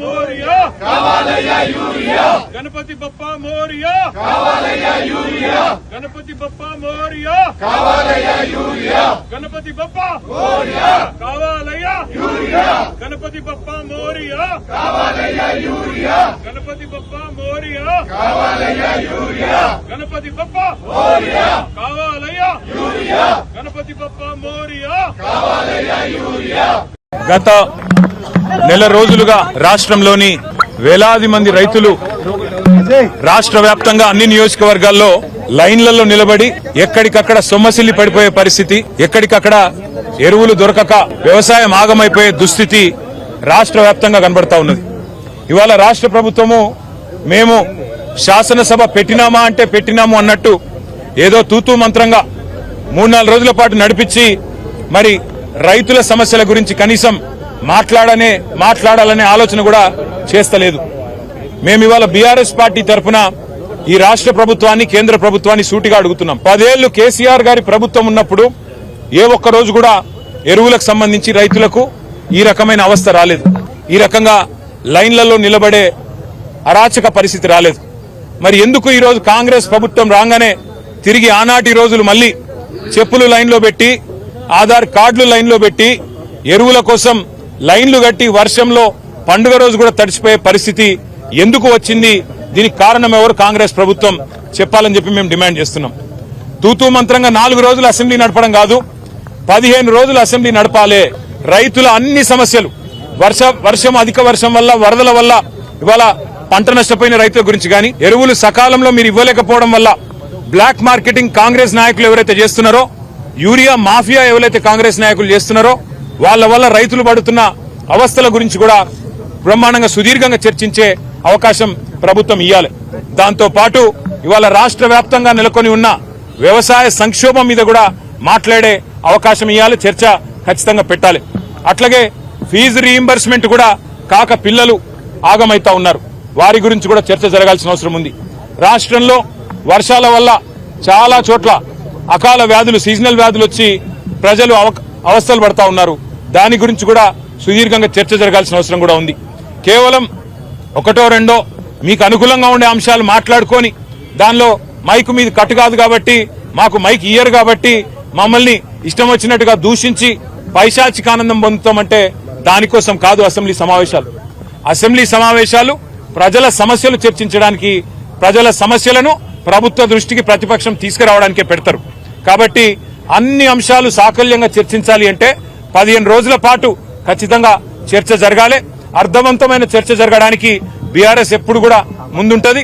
మోరియా. గణపతి బప్ప మోరియా. గణపతి బప్ప మోరియా. గణపతి బప్ప కావాలయ్యా గణపతి బప్ప మోరియా. గణపతి బప్ప మోరియా. గణపతి బప్ప కావాలయ్యా. గణపతి బప్ప మోరియా. గత నెల రోజులుగా రాష్ట్రంలోని వేలాది మంది రైతులు రాష్ట్ర వ్యాప్తంగా అన్ని నియోజకవర్గాల్లో లైన్లలో నిలబడి ఎక్కడికక్కడ సొమ్మసిల్లి పడిపోయే పరిస్థితి ఎక్కడికక్కడ ఎరువులు దొరకక వ్యవసాయం ఆగమైపోయే దుస్థితి రాష్ట్ర వ్యాప్తంగా కనబడతా ఉన్నది. ఇవాళ రాష్ట్ర ప్రభుత్వము మేము శాసనసభ పెట్టినామా అంటే పెట్టినాము అన్నట్టు ఏదో తూతూ మంత్రంగా మూడు నాలుగు రోజుల పాటు నడిపించి మరి రైతుల సమస్యల గురించి కనీసం మాట్లాడనే మాట్లాడాలనే ఆలోచన కూడా చేస్తలేదు. మేము ఇవాళ బీఆర్ఎస్ పార్టీ తరఫున ఈ రాష్ట్ర ప్రభుత్వాన్ని కేంద్ర ప్రభుత్వాన్ని సూటిగా అడుగుతున్నాం. పదేళ్ళు కేసీఆర్ గారి ప్రభుత్వం ఉన్నప్పుడు ఏ ఒక్క రోజు కూడా ఎరువులకు సంబంధించి రైతులకు ఈ రకమైన అవస్థ రాలేదు. ఈ రకంగా లైన్లలో నిలబడే అరాచక పరిస్థితి రాలేదు. మరి ఎందుకు ఈరోజు కాంగ్రెస్ ప్రభుత్వం రాగానే తిరిగి ఆనాటి రోజులు మళ్ళీ చెప్పులు లైన్లో పెట్టి ఆధార్ కార్డులు లైన్లో పెట్టి ఎరువుల కోసం లైన్లు కట్టి వర్షంలో పండుగ రోజు కూడా తడిచిపోయే పరిస్థితి ఎందుకు వచ్చింది? దీనికి కారణం ఎవరు? కాంగ్రెస్ ప్రభుత్వం చెప్పాలని చెప్పి మేము డిమాండ్ చేస్తున్నాం. తూతూ మంత్రంగా నాలుగు రోజులు అసెంబ్లీ నడపడం కాదు పదిహేను రోజులు అసెంబ్లీ నడపాలే. రైతుల అన్ని సమస్యలు వర్ష వర్షం అధిక వర్షం వల్ల వరదల వల్ల ఇవాళ పంట నష్టపోయిన రైతుల గురించి కానీ ఎరువులు సకాలంలో మీరు ఇవ్వలేకపోవడం వల్ల బ్లాక్ మార్కెటింగ్ కాంగ్రెస్ నాయకులు ఎవరైతే చేస్తున్నారో యూరియా మాఫియా ఎవరైతే కాంగ్రెస్ నాయకులు చేస్తున్నారో వాళ్ళ వల్ల రైతులు పడుతున్న అవస్థల గురించి కూడా బ్రహ్మాండంగా సుదీర్ఘంగా చర్చించే అవకాశం ప్రభుత్వం ఇవ్వాలి దాంతో పాటు ఇవాళ రాష్ట్ర వ్యాప్తంగా నెలకొని ఉన్న వ్యవసాయ సంక్షోభం మీద కూడా మాట్లాడే అవకాశం ఇవ్వాలి చర్చ ఖచ్చితంగా పెట్టాలి. అట్లాగే ఫీజు రీయింబర్స్మెంట్ కూడా కాక పిల్లలు ఆగమైతా ఉన్నారు. వారి గురించి కూడా చర్చ జరగాల్సిన అవసరం ఉంది. రాష్ట్రంలో వర్షాల వల్ల చాలా చోట్ల అకాల వ్యాధులు సీజనల్ వ్యాధులు వచ్చి ప్రజలు అవ- అవస్థలు పడతా ఉన్నారు. దాని గురించి కూడా సుదీర్ఘంగా చర్చ జరగాల్సిన అవసరం కూడా ఉంది. కేవలం ఒకటో రెండో మీకు అనుకూలంగా ఉండే అంశాలు మాట్లాడుకొని దానిలో మైక్ మీద కట్టు కాదు కాబట్టి మాకు మైక్ ఇయ్యరు కాబట్టి మమ్మల్ని ఇష్టం వచ్చినట్టుగా దూషించి పైశాచిక ఆనందం పొందుతామంటే దానికోసం కాదు అసెంబ్లీ సమావేశాలు. అసెంబ్లీ సమావేశాలు ప్రజల సమస్యలు చర్చించడానికి ప్రజల సమస్యలను ప్రభుత్వ దృష్టికి ప్రతిపక్షం తీసుకురావడానికే పెడతారు. కాబట్టి అన్ని అంశాలు సాకల్యంగా చర్చించాలి అంటే పదిహేను రోజుల పాటు ఖచ్చితంగా చర్చ జరగాలి. అర్థవంతమైన చర్చ జరగడానికి బీఆర్ఎస్ ఎప్పుడు కూడా ముందుంటది.